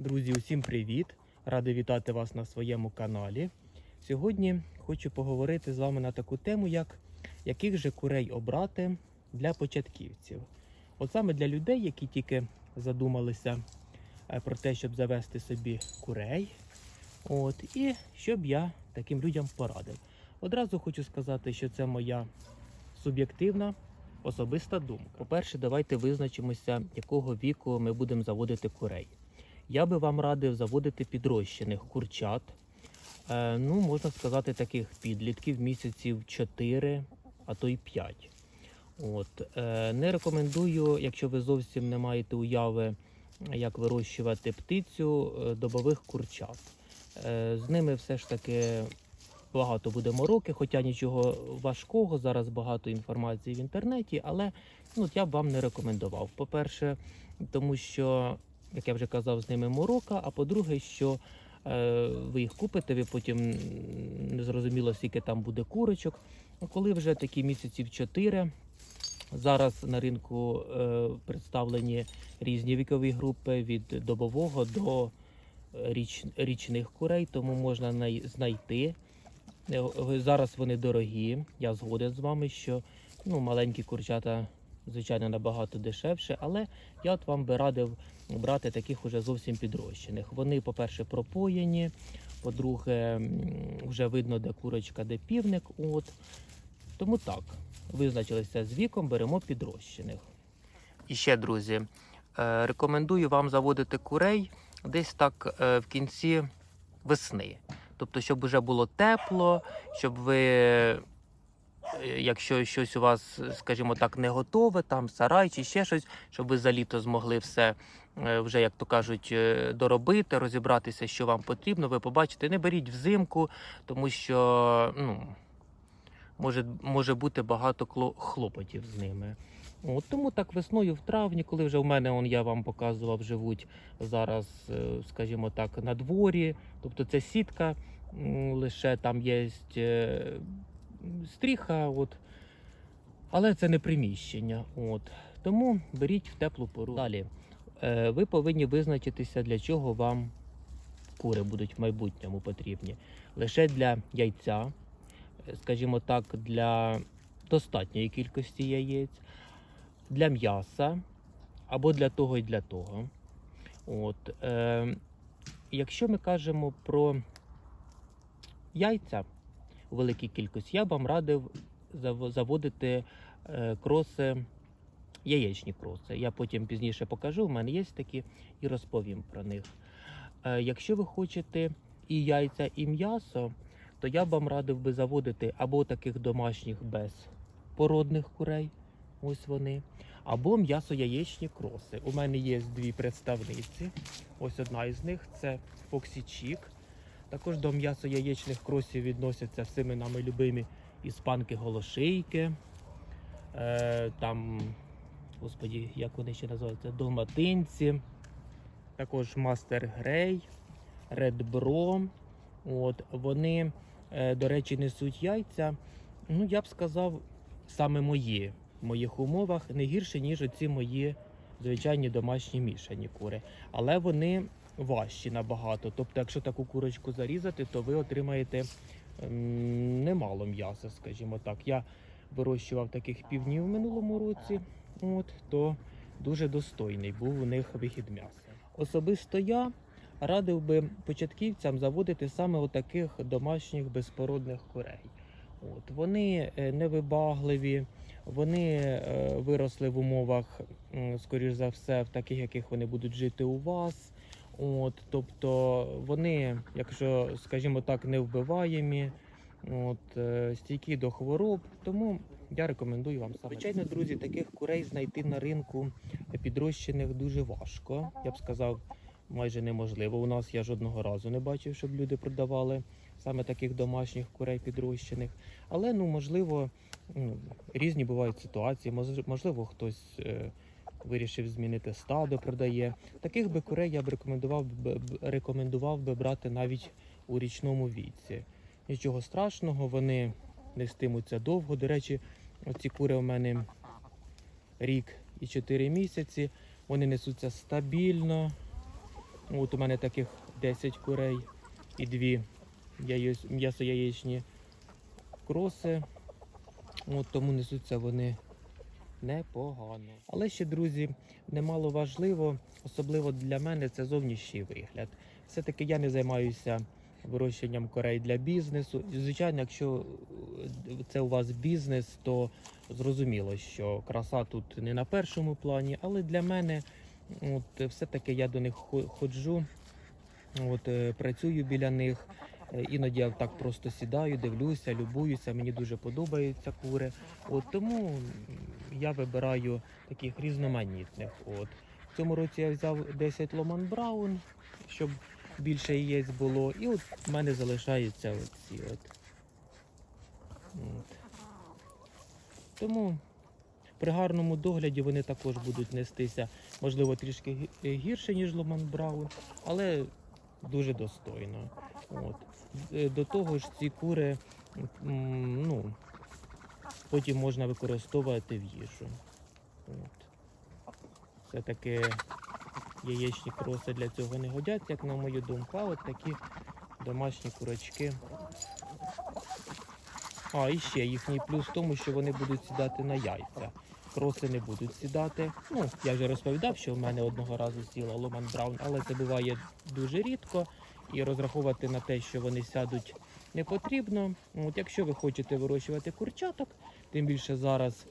Друзі, усім привіт! Радий вітати вас на своєму каналі. Сьогодні хочу поговорити з вами на таку тему, як яких же курей обрати для початківців. От саме для людей, які тільки задумалися е, про те, щоб завести собі курей. От, і щоб я таким людям порадив. Одразу хочу сказати, що це моя суб'єктивна особиста думка. По-перше, давайте визначимося, якого віку ми будемо заводити курей. Я би вам радив заводити підрощених курчат. Е, ну, можна сказати, таких підлітків місяців 4, а то й 5. От. Е, не рекомендую, якщо ви зовсім не маєте уяви, як вирощувати птицю, е, добових курчат. З ними все ж таки багато буде мороки, хоча нічого важкого, зараз багато інформації в інтернеті, але ну, я б вам не рекомендував. По-перше, тому що, як я вже казав, з ними морока, а по-друге, що е, ви їх купите, ви потім не зрозуміло, скільки там буде курочок. Ну, Коли вже такі місяців 4, зараз на ринку е, представлені різні вікові групи від добового до е, річ, річних курей, тому можна най- знайти. Е, Зараз вони дорогі. Я згоден з вами, що ну, маленькі курчата, звичайно, набагато дешевше, але я от вам би радив брати таких уже зовсім підрощених. Вони, по-перше, пропоєні, по-друге, вже видно, де курочка, де півник. От. Тому так, визначилися з віком, беремо підрощених. І ще, друзі, е, рекомендую вам заводити курей десь так е, в кінці весни. Тобто, щоб вже було тепло, щоб ви, якщо щось у вас, скажімо так, не готове, там сарай чи ще щось, щоб ви за літо змогли все е, вже, як то кажуть, е, доробити, розібратися, що вам потрібно, ви побачите. Не беріть взимку, тому що ну, може, може бути багато хлопотів з ними. От, тому так весною, в травні, коли вже в мене, он, я вам показував, живуть зараз, е, скажімо так, на дворі. Тобто це сітка, лише там є стріха, от, але це не приміщення. От. Тому беріть в теплу пору. Далі. Е, ви повинні визначитися, для чого вам кури будуть в майбутньому потрібні. Лише для яйця, е, скажімо так, для достатньої кількості яєць, для м'яса або для того і для того. От, е, якщо ми кажемо про яйця великій кількості, я б вам радив заводити е, кроси, яєчні кроси. Я потім пізніше покажу, в мене є такі і розповім про них. Е, якщо ви хочете і яйця, і м'ясо, то я б вам радив би заводити або таких домашніх без породних курей, ось вони, або м'ясо-яєчні кроси. У мене є дві представниці. Ось одна із них це Фоксі Чік. Також до м'ясо-яєчних кросів відносяться всіми нами любимі іспанки голошийки. Е, там, господі, як вони ще називаються, долматинці. Також Мастер Грей, Ред Бро. От, вони, е, до речі, несуть яйця. Ну, я б сказав, саме мої в моїх умовах не гірше, ніж оці мої звичайні домашні мішані кури. Але вони важчі набагато. Тобто, якщо таку курочку зарізати, то ви отримаєте ем, немало м'яса, скажімо так. Я вирощував таких півнів в минулому році, от, то дуже достойний був у них вихід м'яса. Особисто я радив би початківцям заводити саме отаких домашніх безпородних курей. От, вони е, невибагливі, вони е, виросли в умовах, скоріш за все, в таких, яких вони будуть жити у вас. От, тобто вони, якщо, скажімо так, не вбиваємі, от, е, стійкі до хвороб, тому я рекомендую вам саме. Звичайно, друзі, таких курей знайти на ринку підрощених дуже важко. Я б сказав, майже неможливо. У нас я жодного разу не бачив, щоб люди продавали саме таких домашніх курей підрощених. Але ну можливо, ну, різні бувають ситуації. Мож- Можливо, хтось е, вирішив змінити стадо, продає. Таких би курей я б рекомендував б- рекомендував би брати навіть у річному віці. Нічого страшного, вони нестимуться довго. До речі, оці кури у мене рік і 4 місяці. Вони несуться стабільно. От у мене таких 10 курей і дві м'ясо-яєчні кроси. От тому несуться вони непогано. Але ще, друзі, немало важливо, особливо для мене, це зовнішній вигляд. Все-таки я не займаюся вирощенням корей для бізнесу. Звичайно, якщо е, це у вас бізнес, то зрозуміло, що краса тут не на першому плані, але для мене от, все-таки я до них хо- ходжу, от, е, працюю біля них. Е, Іноді я так просто сідаю, дивлюся, любуюся, мені дуже подобаються кури. От тому я вибираю таких різноманітних. От. В цьому році я взяв 10 Ломан Браун, щоб більше яєць було. І от в мене залишаються оці. От. От. Тому при гарному догляді вони також будуть нестися, можливо, трішки гірше, ніж Ломан Браун, але дуже достойно. От. Е, До того ж, ці кури ну, потім можна використовувати в їжу. От. Все-таки яєчні кроси для цього не годяться, як на мою думку, а от такі домашні курочки. А, і ще їхній плюс в тому, що вони будуть сідати на яйця. Кроси не будуть сідати. Ну, я вже розповідав, що в мене одного разу сіла Ломан Браун, але це буває дуже рідко. І розраховувати на те, що вони сядуть, не потрібно. От якщо ви хочете вирощувати курчаток, тим більше зараз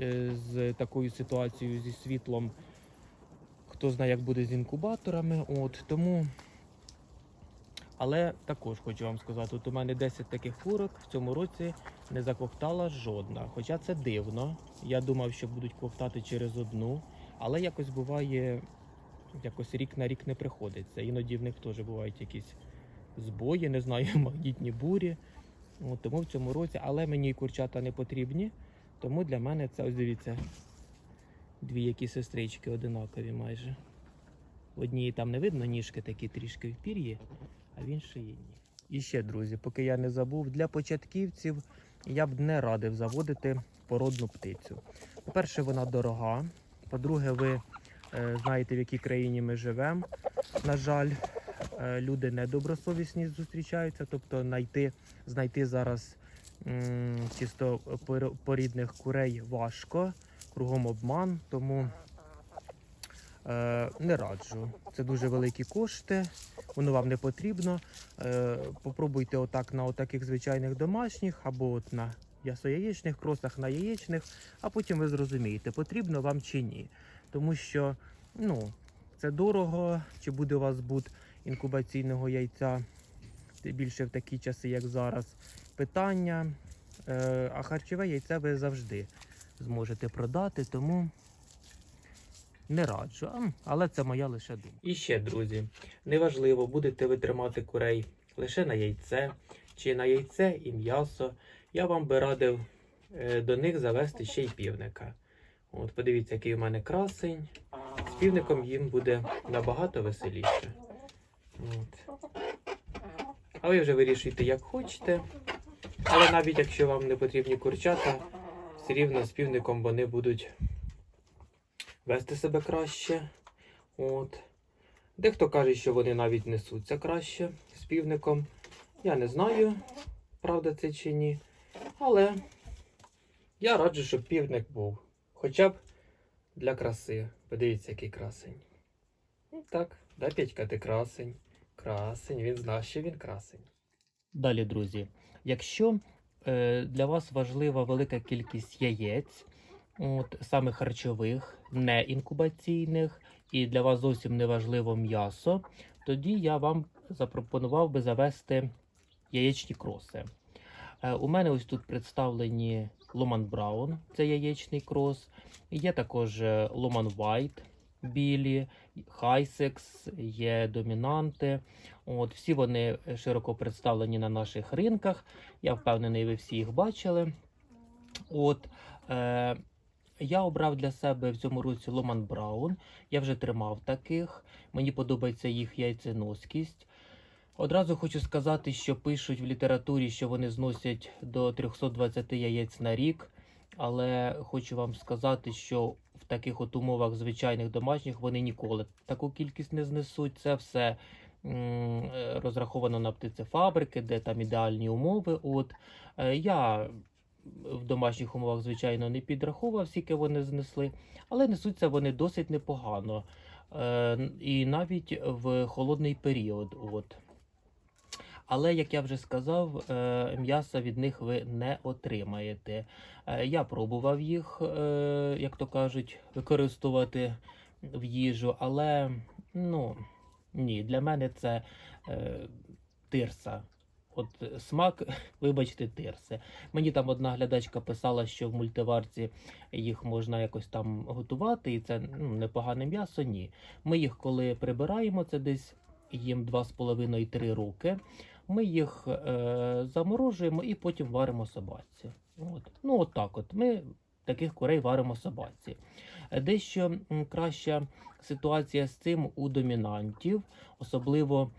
е, з такою ситуацією зі світлом, хто знає, як буде з інкубаторами. От тому. Але також хочу вам сказати, от у мене 10 таких курок в цьому році не заковтала жодна. Хоча це дивно. Я думав, що будуть ковтати через одну, але якось буває, якось рік на рік не приходиться. Іноді в них теж бувають якісь збої, не знаю, магнітні бурі. От, тому в цьому році, але мені курчата не потрібні. Тому для мене це ось дивіться. Дві які сестрички одинакові майже. В одній там не видно ніжки такі трішки в пір'ї, а в іншій ні. І ще, друзі, поки я не забув, для початківців я б не радив заводити породну птицю. По-перше, вона дорога. По-друге, ви знаєте, в якій країні ми живемо. На жаль, е, люди недобросовісні зустрічаються, тобто знайти, знайти зараз чисто пор- порідних курей важко, кругом обман, тому е, не раджу. Це дуже великі кошти, воно вам не потрібно. Е, попробуйте отак на отаких звичайних домашніх або от на ясояєчних кросах, на яєчних, а потім ви зрозумієте, потрібно вам чи ні. Тому що ну, це дорого, чи буде у вас збут інкубаційного яйця більше в такі часи, як зараз. Питання. Е, а харчове яйце ви завжди зможете продати, тому не раджу. Але це моя лише думка. І ще, друзі, неважливо, будете ви тримати курей лише на яйце чи на яйце і м'ясо. Я вам би радив е, до них завести ще й півника. От, подивіться, який у мене красень. З півником їм буде набагато веселіше. От. А ви вже вирішуйте, як хочете. Але навіть якщо вам не потрібні курчата, все рівно з півником вони будуть вести себе краще. От. Дехто каже, що вони навіть несуться краще з півником. Я не знаю, правда це чи ні. Але я раджу, щоб півник був. Хоча б для краси. Подивіться, який красень. Ну, Так, да, Петька, ти красень. Красень, він знає, що він красень. Далі, друзі, якщо е, для вас важлива велика кількість яєць, от, саме харчових, не інкубаційних, і для вас зовсім не важливо м'ясо, тоді я вам запропонував би завести яєчні кроси. Е, у мене ось тут представлені Ломан Браун, це яєчний крос. Є також е, Ломан White, білі, Хайсекс, є домінанти. От, всі вони широко представлені на наших ринках. Я впевнений, ви всі їх бачили. От, е, я обрав для себе в цьому році Ломан Браун. Я вже тримав таких. Мені подобається їх яйценоскість. Одразу хочу сказати, що пишуть в літературі, що вони зносять до 320 яєць на рік. Але хочу вам сказати, що в таких от умовах звичайних домашніх вони ніколи таку кількість не знесуть. Це все розраховано на птицефабрики, де там ідеальні умови. От Е, я в домашніх умовах, звичайно, не підраховував, скільки вони знесли, але несуться вони досить непогано. Е, І навіть в холодний період. От. Але, як я вже сказав, е, м'яса від них ви не отримаєте. Е, Я пробував їх, е, як то кажуть, використовувати в їжу, але ну, ні, для мене це тирса. От смак, вибачте, тирси. Мені там одна глядачка писала, що в мультиварці їх можна якось там готувати, і це ну, непогане м'ясо. Ні. Ми їх, коли прибираємо, це десь їм 2,5-3 роки. Ми їх е, заморожуємо і потім варимо собаці. От. Ну, от от. Ми таких курей варимо собаці. Дещо краща ситуація з цим у домінантів, особливо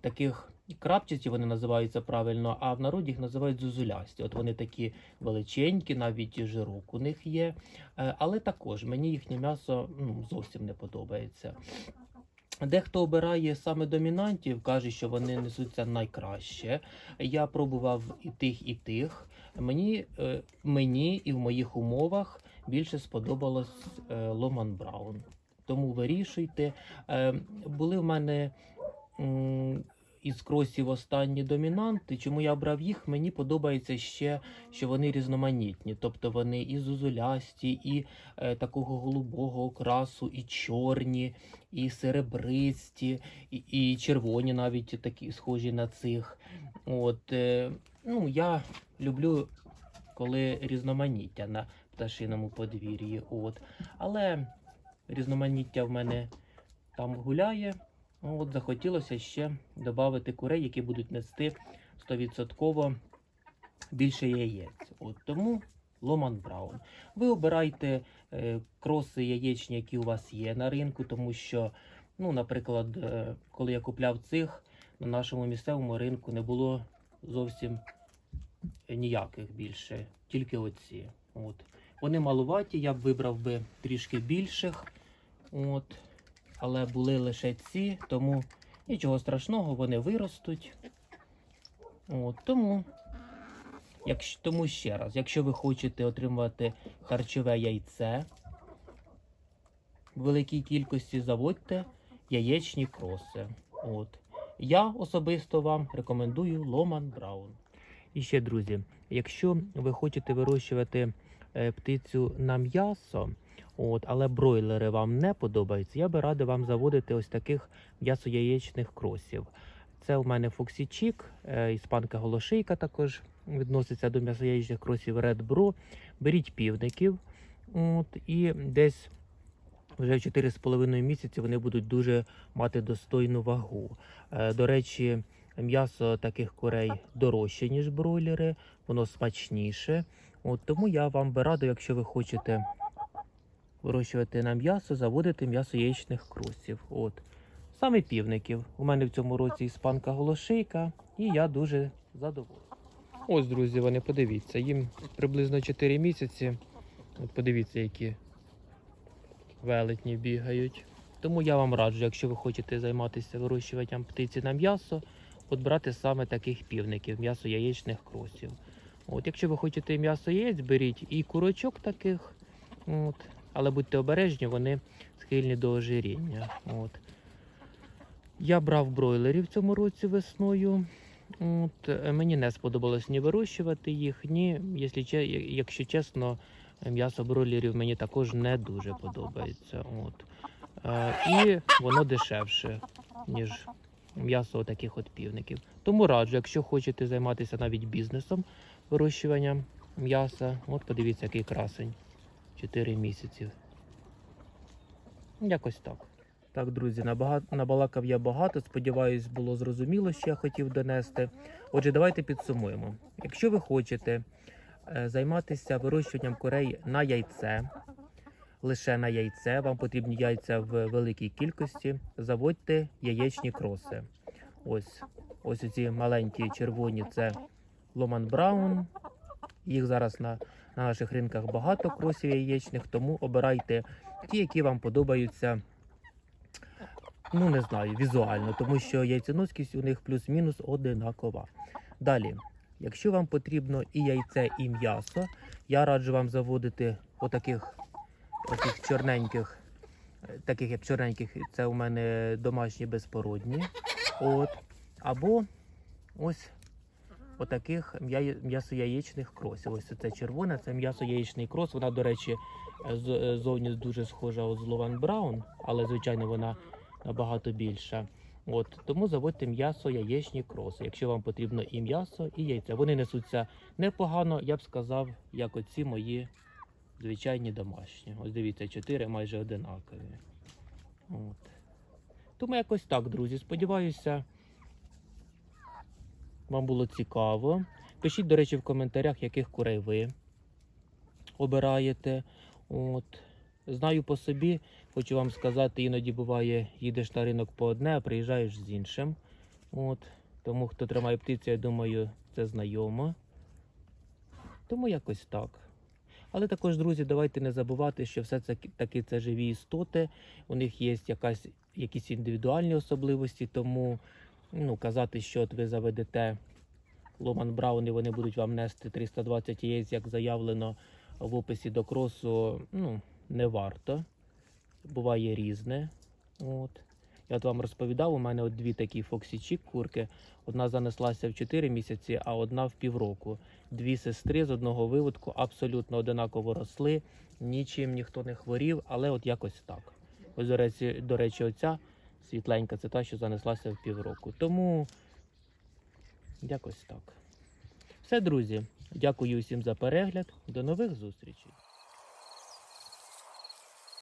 таких крапчасті вони називаються правильно, а в народі їх називають зузулясті. От вони такі величенькі, навіть жирок у них є. Е, Але також мені їхнє м'ясо ну, зовсім не подобається. Дехто обирає саме домінантів, каже, що вони несуться найкраще. Я пробував і тих, і тих. Мені, е, мені і в моїх умовах більше сподобалось е, Ломан Браун. Тому вирішуйте. Е, Були в мене із кросів останні домінанти. Чому я обрав їх? Мені подобається ще, що вони різноманітні. Тобто вони і зузулясті, і е, такого голубого окрасу, і чорні, і серебристі, і, і червоні навіть такі схожі на цих. От, е, ну, я люблю, коли різноманіття на пташиному подвір'ї. От. Але різноманіття в мене там гуляє. От захотілося ще додати курей, які будуть нести 100% більше яєць. От тому Ломан Браун. Ви обирайте е, кроси яєчні, які у вас є на ринку, тому що, ну, наприклад, е, коли я купляв цих, на нашому місцевому ринку не було зовсім ніяких більше, тільки оці. От. Вони малуваті, я б вибрав би трішки більших. От. Але були лише ці, тому нічого страшного, вони виростуть. От, тому, якщо, тому ще раз, якщо ви хочете отримати харчове яйце в великій кількості, заводьте яєчні кроси. От. Я особисто вам рекомендую Ломан Браун. І ще, друзі, якщо ви хочете вирощувати е, птицю на м'ясо, от, але бройлери вам не подобаються, я би радив вам заводити ось таких м'ясо-яєчних кросів. Це у мене Фоксічік, е, іспанка голошийка також відноситься до м'ясояєчних кросів Red Bro. Беріть півників, от, і десь вже в 4,5 місяці вони будуть дуже мати достойну вагу. Е, До речі, м'ясо таких курей дорожче, ніж бройлери, воно смачніше. От, тому я вам би радив, якщо ви хочете вирощувати на м'ясо, заводити м'ясо яєчних кросів. От. Саме півників. У мене в цьому році іспанка голошийка, і я дуже задоволений. Ось, друзі, вони подивіться, їм приблизно 4 місяці. От подивіться, які велетні бігають. Тому я вам раджу, якщо ви хочете займатися вирощуванням птиці на м'ясо, от брати саме таких півників, м'ясо яєчних кросів. От, якщо ви хочете м'ясо яєць, беріть і курочок таких, от, але будьте обережні, вони схильні до ожиріння. От. Я брав бройлерів цьому році весною. От, мені не сподобалось ні вирощувати їх, ні, якщо, чесно, м'ясо бройлерів мені також не дуже подобається. От. Е, і воно дешевше, ніж м'ясо таких от півників. Тому раджу, якщо хочете займатися навіть бізнесом вирощуванням м'яса, от подивіться, який красень. 4 місяці. Якось так. Так, друзі, набалакав я багато. Сподіваюсь, було зрозуміло, що я хотів донести. Отже, давайте підсумуємо. Якщо ви хочете е, займатися вирощуванням курей на яйце, лише на яйце, вам потрібні яйця в великій кількості, заводьте яєчні кроси. Ось ось ці маленькі червоні це Ломан Браун. Їх зараз на на наших ринках багато кросів яєчних, тому обирайте ті, які вам подобаються. Ну, не знаю, візуально, тому що яйценоскість у них плюс-мінус одинакова. Далі, якщо вам потрібно і яйце, і м'ясо, я раджу вам заводити отаких таких чорненьких, таких як чорненьких, це у мене домашні безпородні. От. Або ось отаких м'ясо-яєчних кросів. Ось це червоне, це м'ясо-яєчний крос. Вона, до речі, зовні дуже схожа от з Лован Браун, але звичайно вона набагато більша. От тому заводьте м'ясо, яєчні кроси, якщо вам потрібно і м'ясо, і яйця. Вони несуться непогано, я б сказав, як оці мої звичайні домашні. Ось дивіться, чотири майже одинакові. От. Тому якось так, друзі. Сподіваюся, вам було цікаво. Пишіть, до речі, в коментарях, яких курей ви обираєте. От. Знаю по собі, хочу вам сказати, іноді буває, їдеш на ринок по одне, а приїжджаєш з іншим. От. Тому хто тримає птицю, я думаю, це знайомо. Тому якось так. Але також, друзі, давайте не забувати, що все це таки це живі істоти. У них є якась, якісь індивідуальні особливості, тому ну, казати, що от ви заведете Ломан Браун і вони будуть вам нести 320 яєць, як заявлено в описі до кросу, ну, не варто. Буває різне. От. Я от вам розповідав, у мене от дві такі фоксічі курки. Одна занеслася в 4 місяці, а одна в півроку. Дві сестри з одного виводку абсолютно одинаково росли, нічим ніхто не хворів, але от якось так. Ось, до речі, до речі, оця світленька, це та, що занеслася в півроку. Тому якось так. Все, друзі. Дякую усім за перегляд. До нових зустрічей.